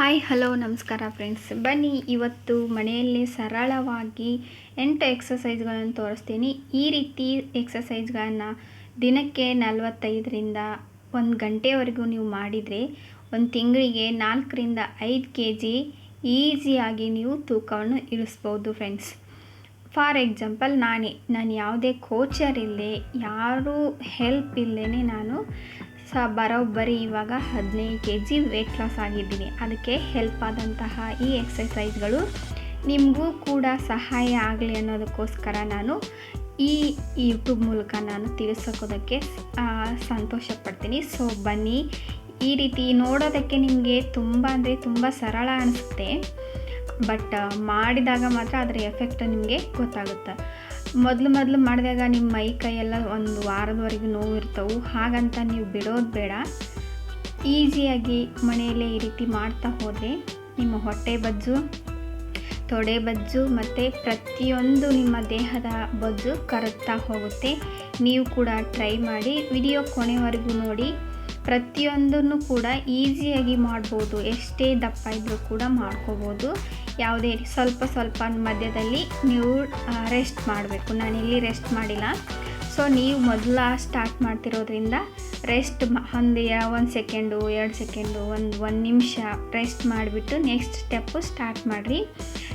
Hi hello ನಮಸ್ಕಾರ friends ಬನ್ನಿ, ಇವತ್ತು ಮನೆಯಲ್ಲಿ ಸರಳವಾಗಿ ಎಂಟು ಎಕ್ಸಸೈಸ್ಗಳನ್ನು ತೋರಿಸ್ತೀನಿ. ಈ ರೀತಿ ಎಕ್ಸಸೈಸ್ಗಳನ್ನು ದಿನಕ್ಕೆ ನಲವತ್ತೈದರಿಂದ ಒಂದು ಗಂಟೆವರೆಗೂ ನೀವು ಮಾಡಿದರೆ ಒಂದು ತಿಂಗಳಿಗೆ ನಾಲ್ಕರಿಂದ ಐದು ಕೆ ಜಿ ಈಸಿಯಾಗಿ ನೀವು ತೂಕವನ್ನು ಇಳಿಸ್ಬೋದು ಫ್ರೆಂಡ್ಸ್ ಫಾರ್ ಎಕ್ಸಾಂಪಲ್ ನಾನೇ, ನಾನು ಯಾವುದೇ ಕೋಚರ್ ಇಲ್ಲದೆ, ಯಾರೂ ಹೆಲ್ಪ್ ಇಲ್ಲದೇ ನಾನು ಸ ಬರೋಬ್ಬರಿ ಇವಾಗ ಹದಿನೈದು ಕೆ ಜಿ ವೆಯ್ಟ್ ಲಾಸ್ ಆಗಿದ್ದೀನಿ. ಅದಕ್ಕೆ ಹೆಲ್ಪ್ ಆದಂತಹ ಈ ಎಕ್ಸಸೈಸ್ಗಳು ನಿಮಗೂ ಕೂಡ ಸಹಾಯ ಆಗಲಿ ಅನ್ನೋದಕ್ಕೋಸ್ಕರ ನಾನು ಈ ಯೂಟ್ಯೂಬ್ ಮೂಲಕ ನಾನು ತಿಳಿಸೋಕೋದಕ್ಕೆ ಸಂತೋಷ ಪಡ್ತೀನಿ ಸೊ ಬನ್ನಿ. ಈ ರೀತಿ ನೋಡೋದಕ್ಕೆ ನಿಮಗೆ ತುಂಬ ಅಂದರೆ ತುಂಬ ಸರಳ ಅನಿಸುತ್ತೆ. ಬಟ್ ಮಾಡಿದಾಗ ಮಾತ್ರ ಅದರ ಎಫೆಕ್ಟ್ ನಿಮಗೆ ಗೊತ್ತಾಗುತ್ತೆ. ಮೊದಲು ಮೊದಲು ಮಾಡಿದಾಗ ನಿಮ್ಮ ಮೈ ಕೈಯೆಲ್ಲ ಒಂದು ವಾರದವರೆಗೂ ನೋವು ಇರ್ತವೆ. ಹಾಗಂತ ನೀವು ಬಿಡೋದು ಬೇಡ. ಈಸಿಯಾಗಿ ಮನೆಯಲ್ಲೇ ಈ ರೀತಿ ಮಾಡ್ತಾ ಹೋದರೆ ನಿಮ್ಮ ಹೊಟ್ಟೆ ಬಜ್ಜು, ತೊಡೆ ಬಜ್ಜು ಮತ್ತು ಪ್ರತಿಯೊಂದು ನಿಮ್ಮ ದೇಹದ ಬಜ್ಜು ಕರಗ್ತಾ ಹೋಗುತ್ತೆ. ನೀವು ಕೂಡ ಟ್ರೈ ಮಾಡಿ, ವಿಡಿಯೋ ಕೊನೆವರೆಗೂ ನೋಡಿ. ಪ್ರತಿಯೊಂದನ್ನು ಕೂಡ ಈಸಿಯಾಗಿ ಮಾಡ್ಬೋದು. ಎಷ್ಟೇ ದಪ್ಪ ಇದ್ದರೂ ಕೂಡ ಮಾಡ್ಕೋಬೋದು. ಯಾವುದೇ ಸ್ವಲ್ಪ ಸ್ವಲ್ಪ ಮಧ್ಯದಲ್ಲಿ ನೀವು ರೆಸ್ಟ್ ಮಾಡಬೇಕು. ನಾನು ಇಲ್ಲಿ ರೆಸ್ಟ್ ಮಾಡಿಲ್ಲ. ಸೊ ನೀವು ಮೊದಲು ಸ್ಟಾರ್ಟ್ ಮಾಡ್ತಿರೋದ್ರಿಂದ ರೆಸ್ಟ್ ಒಂದು ಒಂದು ಸೆಕೆಂಡು ಎರಡು ಸೆಕೆಂಡು ಒಂದು ಒಂದು ನಿಮಿಷ ರೆಸ್ಟ್ ಮಾಡಿಬಿಟ್ಟು ನೆಕ್ಸ್ಟ್ ಸ್ಟೆಪ್ಪು ಸ್ಟಾರ್ಟ್ ಮಾಡಿರಿ.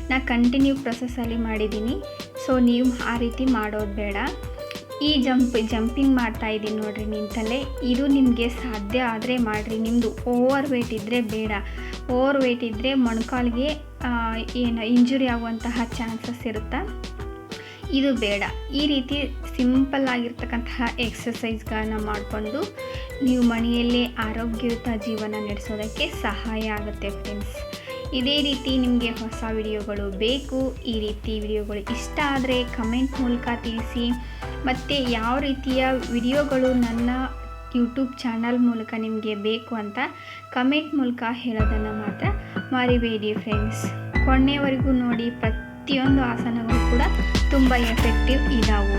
ನಾ ಕಂಟಿನ್ಯೂ ಪ್ರೊಸೆಸಲ್ಲಿ ಮಾಡಿದ್ದೀನಿ. ಸೊ ನೀವು ಆ ರೀತಿ ಮಾಡೋದು ಬೇಡ. ಈ ಜಂಪ್ ಜಂಪಿಂಗ್ ಮಾಡ್ತಾ ಇದ್ದೀನಿ ನೋಡಿರಿ ನಿಂತಲ್ಲೇ. ಇದು ನಿಮಗೆ ಸಾಧ್ಯ ಆದರೆ ಮಾಡಿರಿ. ನಿಮ್ಮದು ಓವರ್ ವೇಟ್ ಇದ್ದರೆ ಬೇಡ. ಓವರ್ ವೆಯ್ಟ್ ಇದ್ದರೆ ಮೊಣಕಾಲಿಗೆ ಏನು, ಇಂಜುರಿ ಆಗುವಂತಹ ಚಾನ್ಸಸ್ ಇರುತ್ತೆ? ಇದು ಬೇಡ. ಈ ರೀತಿ ಸಿಂಪಲ್ ಆಗಿರ್ತಕ್ಕಂತಹ ಎಕ್ಸಸೈಸ್ಗಳನ್ನ ಮಾಡಿಕೊಂಡು ನೀವು ಮನೆಯಲ್ಲೇ ಆರೋಗ್ಯಯುತ ಜೀವನ ನಡೆಸೋದಕ್ಕೆ ಸಹಾಯ ಆಗುತ್ತೆ ಫ್ರೆಂಡ್ಸ್. ಇದೇ ರೀತಿ ನಿಮಗೆ ಹೊಸ ವಿಡಿಯೋಗಳು ಬೇಕು. ಈ ರೀತಿ ವಿಡಿಯೋಗಳು ಇಷ್ಟ ಆದರೆ ಕಮೆಂಟ್ ಮೂಲಕ ತಿಳಿಸಿ. ಮತ್ತು ಯಾವ ರೀತಿಯ ವಿಡಿಯೋಗಳು ನನ್ನ ಯೂಟ್ಯೂಬ್ ಚಾನಲ್ ಮೂಲಕ ನಿಮಗೆ ಬೇಕು ಅಂತ ಕಮೆಂಟ್ ಮೂಲಕ ಹೇಳೋದನ್ನು ಮಾತ್ರ ಮರಿಬೇಡಿ ಫ್ರೆಂಡ್ಸ್ ಕೊನೆಯವರೆಗೂ ನೋಡಿ ಪ್ರತಿಯೊಂದು ಆಸನಗಳು ಕೂಡ ತುಂಬ ಎಫೆಕ್ಟಿವ್ ಇದಾವು.